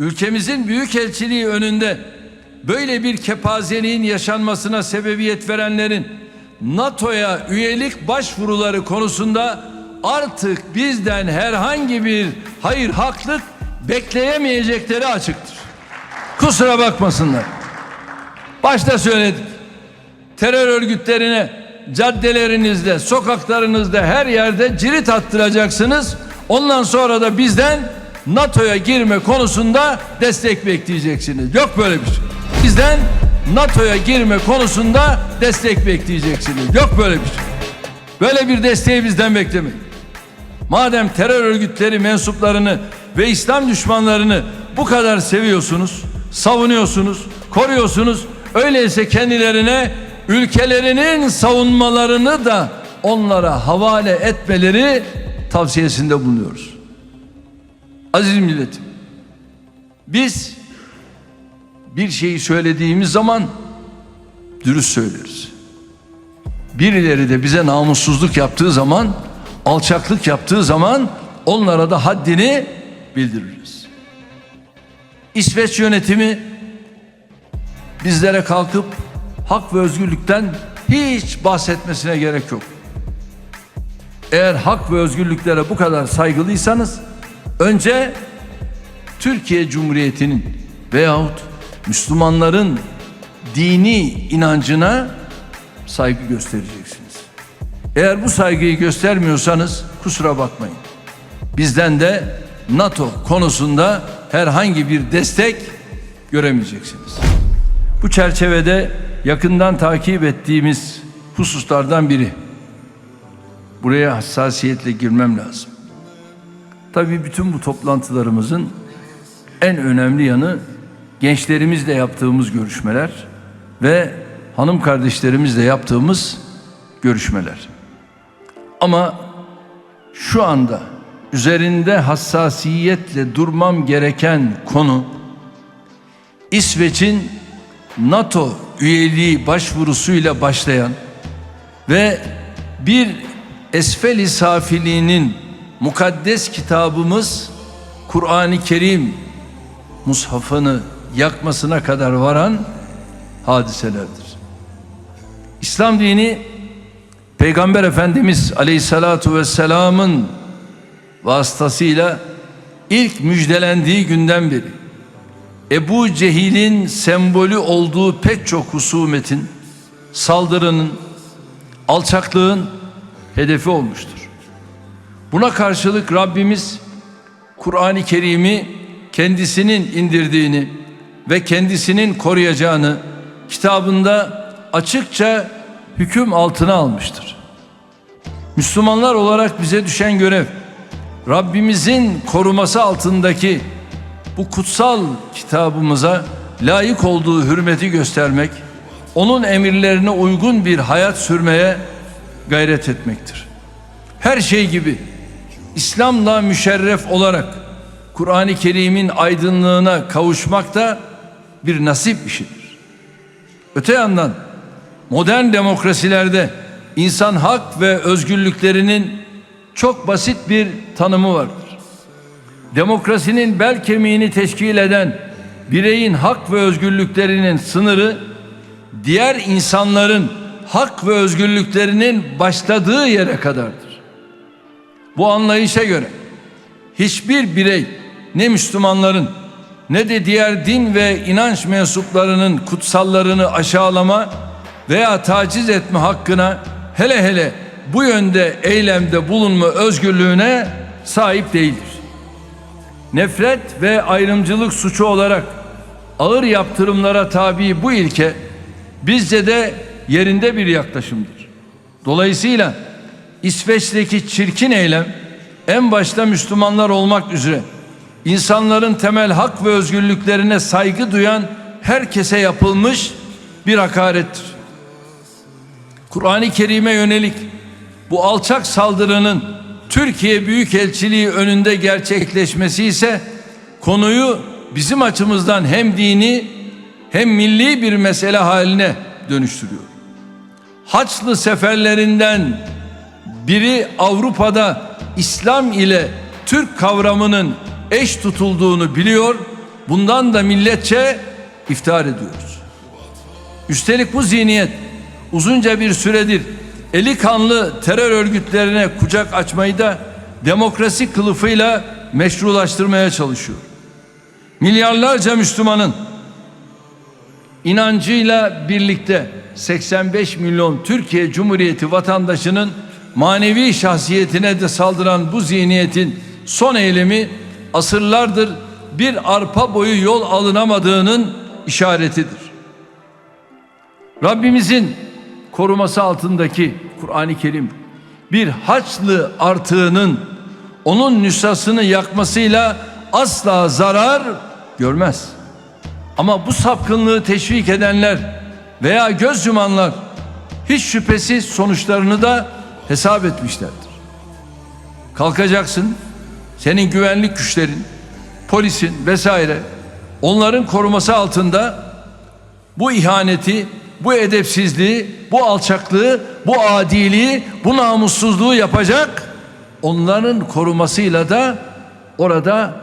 Ülkemizin büyükelçiliği önünde böyle bir kepazeliğin yaşanmasına sebebiyet verenlerin NATO'ya üyelik başvuruları konusunda artık bizden herhangi bir hayır haklık bekleyemeyecekleri açıktır. Kusura bakmasınlar. Başta söyledik. Terör örgütlerine caddelerinizde, sokaklarınızda her yerde cirit attıracaksınız. Ondan sonra da bizden NATO'ya girme konusunda destek bekleyeceksiniz. Yok böyle bir şey. Bizden NATO'ya girme konusunda destek bekleyeceksiniz. Yok böyle bir şey. Böyle bir desteği bizden beklemeyin. Madem terör örgütleri mensuplarını ve İslam düşmanlarını bu kadar seviyorsunuz, savunuyorsunuz, koruyorsunuz, öyleyse kendilerine ülkelerinin savunmalarını da onlara havale etmeleri tavsiyesinde bulunuyoruz. Aziz milletim, biz bir şeyi söylediğimiz zaman dürüst söyleriz. Birileri de bize namussuzluk yaptığı zaman, alçaklık yaptığı zaman onlara da haddini bildiririz. İsveç yönetimi bizlere kalkıp hak ve özgürlükten hiç bahsetmesine gerek yok. Eğer hak ve özgürlüklere bu kadar saygılıysanız önce Türkiye Cumhuriyeti'nin veyahut Müslümanların dini inancına saygı göstereceksiniz. Eğer bu saygıyı göstermiyorsanız kusura bakmayın. Bizden de NATO konusunda herhangi bir destek göremeyeceksiniz. Bu çerçevede yakından takip ettiğimiz hususlardan biri. Buraya hassasiyetle girmem lazım. Tabii bütün bu toplantılarımızın en önemli yanı gençlerimizle yaptığımız görüşmeler ve hanım kardeşlerimizle yaptığımız görüşmeler. Ama şu anda üzerinde hassasiyetle durmam gereken konu İsveç'in NATO üyeliği başvurusuyla başlayan ve bir esfel-i safiliğinin mukaddes kitabımız Kur'an-ı Kerim mushafını yakmasına kadar varan hadiselerdir. İslam dini Peygamber Efendimiz Aleyhissalatu vesselam'ın vasıtasıyla ilk müjdelendiği günden beri Ebu Cehil'in sembolü olduğu pek çok husumetin, saldırının, alçaklığın hedefi olmuştur. Buna karşılık Rabbimiz Kur'an-ı Kerim'i kendisinin indirdiğini ve kendisinin koruyacağını kitabında açıkça hüküm altına almıştır. Müslümanlar olarak bize düşen görev Rabbimizin koruması altındaki bu kutsal kitabımıza layık olduğu hürmeti göstermek, onun emirlerine uygun bir hayat sürmeye gayret etmektir. Her şey gibi İslam'la müşerref olarak Kur'an-ı Kerim'in aydınlığına kavuşmak da bir nasip işidir. Öte yandan modern demokrasilerde insan hak ve özgürlüklerinin çok basit bir tanımı vardır. Demokrasinin bel kemiğini teşkil eden bireyin hak ve özgürlüklerinin sınırı diğer insanların hak ve özgürlüklerinin başladığı yere kadardır. Bu anlayışa göre hiçbir birey ne Müslümanların ne de diğer din ve inanç mensuplarının kutsallarını aşağılama veya taciz etme hakkına hele hele bu yönde eylemde bulunma özgürlüğüne sahip değildir. Nefret ve ayrımcılık suçu olarak ağır yaptırımlara tabi bu ilke bizce de yerinde bir yaklaşımdır. Dolayısıyla İsveç'teki çirkin eylem en başta Müslümanlar olmak üzere insanların temel hak ve özgürlüklerine saygı duyan herkese yapılmış bir hakarettir. Kur'an-ı Kerim'e yönelik bu alçak saldırının Türkiye Büyükelçiliği önünde gerçekleşmesi ise konuyu bizim açımızdan hem dini hem milli bir mesele haline dönüştürüyor. Haçlı seferlerinden biri Avrupa'da İslam ile Türk kavramının eş tutulduğunu biliyor bundan da milletçe iftihar ediyoruz. Üstelik bu zihniyet uzunca bir süredir eli kanlı terör örgütlerine kucak açmayı da demokrasi kılıfıyla meşrulaştırmaya çalışıyor. Milyarlarca Müslümanın inancıyla birlikte 85 milyon Türkiye Cumhuriyeti vatandaşının manevi şahsiyetine de saldıran bu zihniyetin son eylemi asırlardır bir arpa boyu yol alınamadığının işaretidir. Rabbimizin koruması altındaki Kur'an-ı Kerim bir haçlı artığının onun nüshasını yakmasıyla asla zarar görmez. Ama bu sapkınlığı teşvik edenler veya göz yumanlar hiç şüphesiz sonuçlarını da hesap etmişlerdir. Kalkacaksın, senin güvenlik güçlerin, polisin vesaire onların koruması altında bu ihaneti, bu edepsizliği, bu alçaklığı, bu adiliği, bu namussuzluğu yapacak. Onların korumasıyla da orada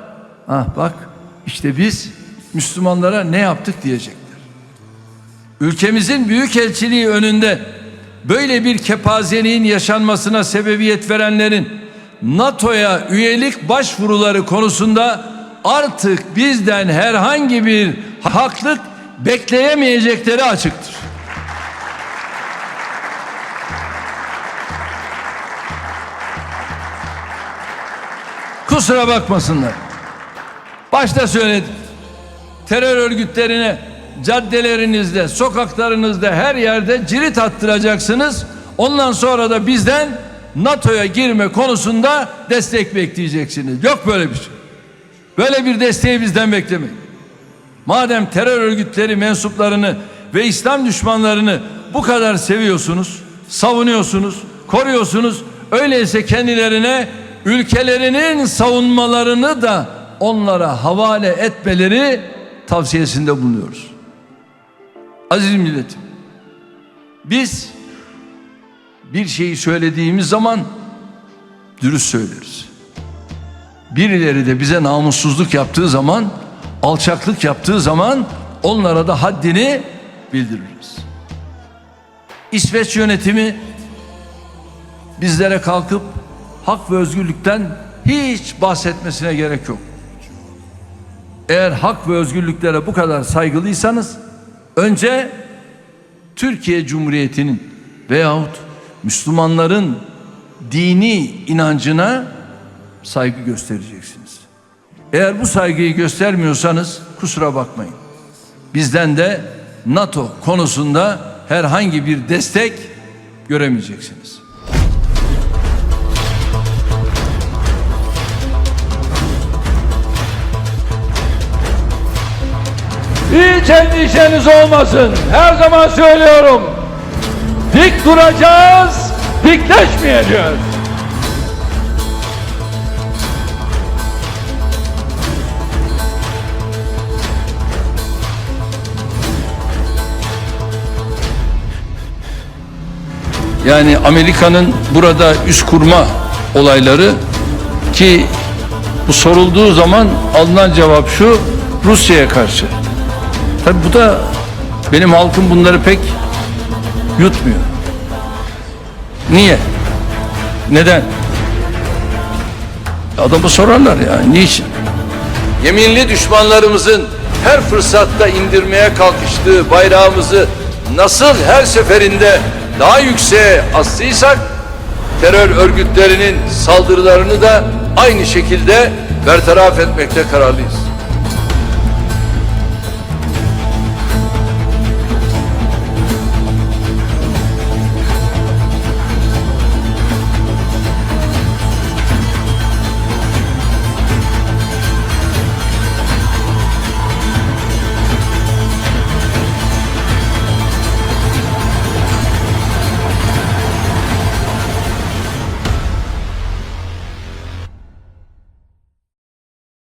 ah bak işte biz Müslümanlara ne yaptık diyecekler. Ülkemizin büyükelçiliği önünde böyle bir kepazeliğin yaşanmasına sebebiyet verenlerin NATO'ya üyelik başvuruları konusunda artık bizden herhangi bir haklık bekleyemeyecekleri açıktır. Kusura bakmasınlar. Başta söyledim. Terör örgütlerine caddelerinizde, sokaklarınızda her yerde cirit attıracaksınız. Ondan sonra da bizden NATO'ya girme konusunda destek bekleyeceksiniz. Yok böyle bir şey. Böyle bir desteği bizden beklemeyin. Madem terör örgütleri mensuplarını ve İslam düşmanlarını bu kadar seviyorsunuz, savunuyorsunuz, koruyorsunuz, öyleyse kendilerine ülkelerinin savunmalarını da onlara havale etmeleri tavsiyesinde bulunuyoruz. Aziz milletim, biz bir şeyi söylediğimiz zaman dürüst söyleriz. Birileri de bize namussuzluk yaptığı zaman, alçaklık yaptığı zaman onlara da haddini bildiririz. İsveç yönetimi bizlere kalkıp hak ve özgürlükten hiç bahsetmesine gerek yok. Eğer hak ve özgürlüklere bu kadar saygılıysanız önce Türkiye Cumhuriyeti'nin veyahut Müslümanların dini inancına saygı göstereceksiniz. Eğer bu saygıyı göstermiyorsanız kusura bakmayın. Bizden de NATO konusunda herhangi bir destek göremeyeceksiniz. Hiç endişeniz olmasın. Her zaman söylüyorum. Dik duracağız, dikleşmeyeceğiz. Yani Amerika'nın burada üst kurma olayları ki bu sorulduğu zaman alınan cevap şu Rusya'ya karşı. Tabi bu da benim halkım bunları pek yutmuyor. Niye? Neden? Adamı sorarlar ya niçin? Yeminli düşmanlarımızın her fırsatta indirmeye kalkıştığı bayrağımızı nasıl her seferinde daha yükseğe astıysak terör örgütlerinin saldırılarını da aynı şekilde bertaraf etmekte kararlıyız.